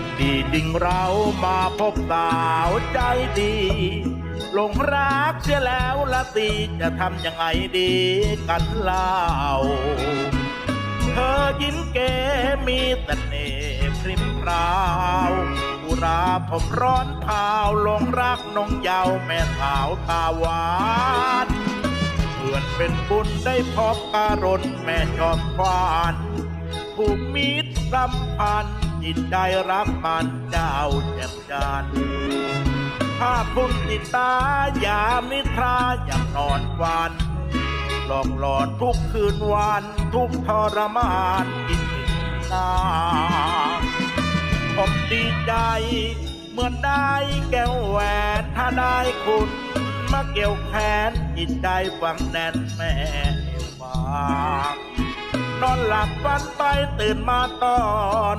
คดีจริงเรามาพบสาวใจดีหลงรักเสียแล้วละตีจะทำยังไงดีกันเล่า เธอยิ้มเก๋มีแต่เน่ห์พริมพราวอุราผมร้อนเผาวหลงรักน้องเยาวแม่สาวตาหวานเพื่อนเป็นบุญได้พบการนแม่จอมควานผูกมิตรสัมพันธ์ จิตใจรักมันเจ้าแจ่มจันถ้าคุณติดตายามิทราอยานอนฝันหลอกหลอนทุกคืนวันทุกทรมานกินถึงนาผมดีใจเหมือนได้แก้วแหวนถ้าได้คุณมาเกี่ยวแขนจิตใจฝังแน่นแม่ฝากนอนหลับฝันไปตื่นมาตอน